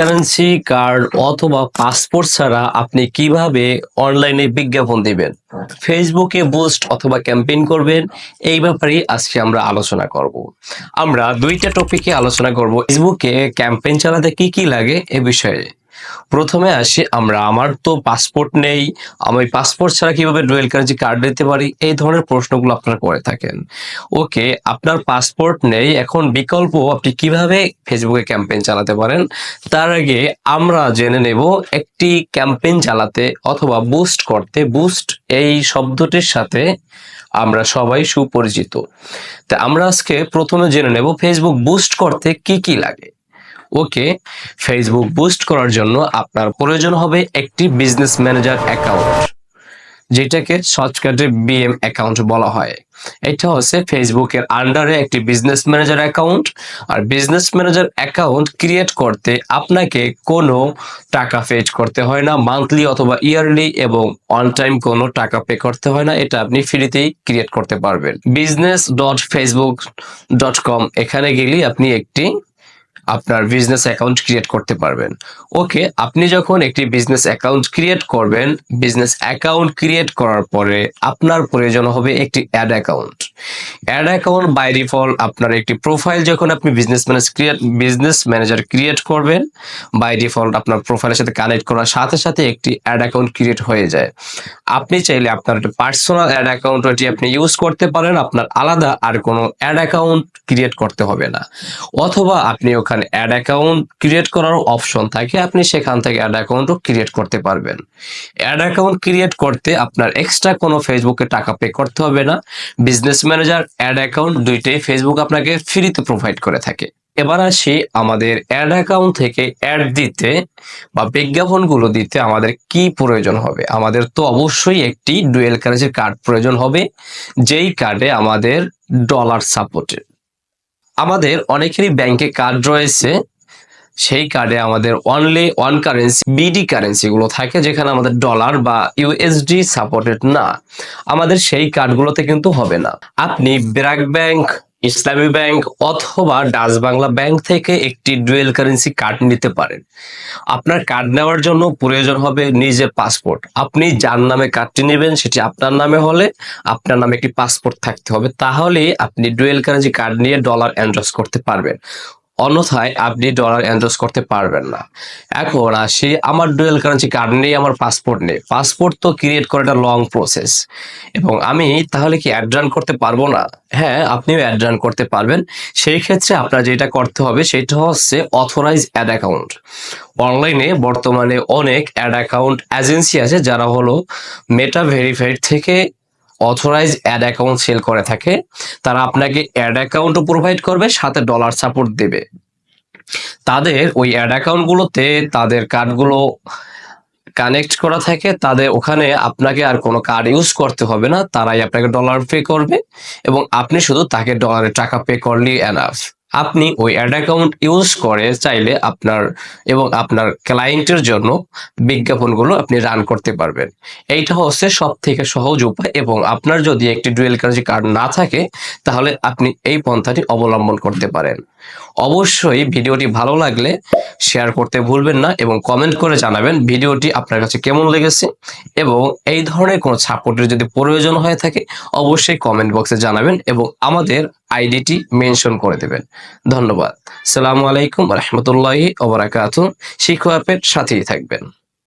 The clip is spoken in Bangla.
কারেন্সি কার্ড অথবা পাসপোর্ট ছাড়া আপনি কীভাবে অনলাইনে বিজ্ঞাপন দিবেন? ফেসবুকে বুস্ট অথবা ক্যাম্পেইন করবেন, এই ব্যাপারে আজকে আমরা আলোচনা করব। আমরা দুইটা টপিকে আলোচনা করব। ফেসবুকে ক্যাম্পেইন চালাতে কি কি লাগে এ বিষয়ে। প্রথমে আসি আমরা। আমার তো পাসপোর্ট নেই। আমি পাসপোর্ট ছাড়া কীভাবে ডুয়েল কারেন্সি কার্ড দিতে পারি? এই ধরনের প্রশ্নগুলো আপনারা করে থাকেন। ওকে আপনার পাসপোর্ট নেই। এখন বিকল্প আপনি কীভাবে ফেসবুকে ক্যাম্পেইন চালাতে পারেন? তার আগে আমরা জেনে নেব একটি ক্যাম্পেইন চালাতে অথবা বুস্ট করতে। বুস্ট এই শব্দটির সাথে আমরা সবাই সুপরিচিত। তা আমরা আজকে প্রথমে জেনে নেব ফেসবুক বুস্ট করতে কি কি লাগে। ওকে ফেসবুক বুস্ট করার জন্য আপনার প্রয়োজন হবে একটি বিজনেস ম্যানেজার অ্যাকাউন্ট যেটাকে শর্টকাটে বিএম অ্যাকাউন্ট বলা হয়। এটা হচ্ছে ফেসবুকের আন্ডারে একটি বিজনেস ম্যানেজার অ্যাকাউন্ট আর বিজনেস ম্যানেজার অ্যাকাউন্ট ক্রিয়েট করতে আপনাকে কোনো টাকা ফেচ করতে হয় না মান্থলি অথবা ইয়ারলি এবং অন টাইম কোনো টাকা পে করতে হয় না, এটা আপনি ফ্রিতেই ক্রিয়েট করতে পারবেন। Business dot Facebook dot com এখানে গেলেই আপনি একটি আপনার বিজনেস অ্যাকাউন্ট ক্রিয়েট করতে পারবেন। ওকে আপনি যখন একটি বিজনেস অ্যাকাউন্ট ক্রিয়েট করবেন বিজনেস অ্যাকাউন্ট ক্রিয়েট করার পরে আপনার প্রয়োজন হবে একটি ad account ad account by default আপনার একটি প্রোফাইল যখন আপনি business manage create business manager create করবেন বাই ডিফল্ট আপনার প্রোফাইলের সাথে কানেক্ট করার সাথে সাথে একটি অ্যাড অ্যাকাউন্ট ক্রিয়েট হয়ে যায়। আপনি চাইলে আপনার একটা পার্সোনাল অ্যাড অ্যাকাউন্ট ওটি আপনি ইউজ করতে পারেন, আপনার আলাদা আর কোনো অ্যাড অ্যাকাউন্ট ক্রিয়েট করতে হবে না। অথবা আপনি ওখানে অ্যাড অ্যাকাউন্ট ক্রিয়েট করার অপশন থাকে, আপনি সেখান থেকে অ্যাড অ্যাকাউন্টও ক্রিয়েট করতে পারবেন। অ্যাড অ্যাকাউন্ট ক্রিয়েট করতে আপনার এক্সট্রা কোনো ফেসবুকে টাকা পে করতে হবে না। বিজনেস ম্যানেজার অ্যাড অ্যাকাউন্ট দুইটাই ফেসবুক আপনাকে ফ্রিতে প্রোভাইড করে থাকে। এবার আসি আমাদের অ্যাড অ্যাকাউন্ট থেকে অ্যাড দিতে বা বিজ্ঞাপনগুলো দিতে আমাদের কি প্রয়োজন হবে? আমাদের তো অবশ্যই একটি ডুয়েল কারেন্সির কার্ড প্রয়োজন হবে, যেই কার্ডে আমাদের ডলার সাপোর্টেড আমাদের অনেকেরই ব্যাংকে কার্ড রয়েছে সেই কার্ডে আমাদের only one currency BD currency গুলো থাকে, যেখানে আমাদের ডলার বা ইউএসডি সাপোর্টেড না। আমাদের সেই কার্ডগুলোতে কিন্তু হবে না। আপনি ব্র্যাক ব্যাংক ইসলামী ব্যাংক অথবা ডাচ বাংলা ব্যাংক থেকে একটি ডুয়েল কারেন্সি কার্ড নিতে পারেন। আপনার কার্ড নেওয়ার জন্য প্রয়োজন হবে নিজের পাসপোর্ট আপনি যার নামে কার্ডটি নেবেন সেটি আপনার নামে হলে আপনার নামে একটি পাসপোর্ট থাকতে হবে। তাহলে আপনি ডুয়েল কারেন্সি কার্ড নিয়ে ডলার এন্ড্রস করতে পারবেন। অন্যথায় আপনি ডলার এন্ড্রস করতে পারবেন না। এখন আসি আমার ডুয়েল কারেন্সি কার্ড নেই, আমার পাসপোর্ট নেই। পাসপোর্ট তো ক্রিয়েট করাটা লং প্রসেস এবং আমি তাহলে কি অ্যাড রান করতে পারব না? হ্যাঁ আপনিও অ্যাড রান করতে পারবেন। সেই ক্ষেত্রে আপনার যেটা করতে হবে সেটা হচ্ছে অথরাইজ অ্যাড অ্যাকাউন্ট অনলাইনে বর্তমানে অনেক অ্যাড অ্যাকাউন্ট এজেন্সি আছে যারা হলো মেটা ভেরিফাইড থেকে অথরাইজ অ্যাড অ্যাকাউন্ট সেল করে থাকে, তারা আপনাকে অ্যাড অ্যাকাউন্টও প্রোভাইড করবে, সাথে ডলার সাপোর্ট দেবে। তাদের ওই অ্যাড অ্যাকাউন্টগুলোতে তাদের কার্ডগুলো কানেক্ট করা থাকে, তাদের ওখানে আপনাকে আর কোনো কার্ড ইউজ করতে হবে না, তারাই আপনাকে ডলার পে করবে এবং আপনি শুধু তাকে ডলারে টাকা পে করলেই এনাফ আপনি ওই অ্যাড অ্যাকাউন্ট ইউজ করে চাইলে আপনার এবং আপনার ক্লায়েন্টের জন্য বিজ্ঞাপনগুলো আপনি রান করতে পারবেন। এইটা হচ্ছে সব থেকে সহজ উপায় এবং আপনার যদি একটি ডুয়েল কারেন্সি কার্ড না থাকে, তাহলে আপনি এই পন্থাটি অবলম্বন করতে পারেন। অবশ্যই ভিডিওটি ভালো লাগলে শেয়ার করতে ভুলবেন না এবং কমেন্ট করে জানাবেন ভিডিওটি আপনার কাছে কেমন লেগেছে এবং এই ধরনের কোনো সাপোর্টের যদি প্রয়োজন হয়ে থাকে, অবশ্যই কমেন্ট বক্সে জানাবেন এবং আমাদের আইডিটি মেনশন করে দেবেন। ধন্যবাদ। সালামু আলাইকুম রহমতুল্লাহি ওবরাকাত শিক্ষক অ্যাপের সাথেই থাকবেন।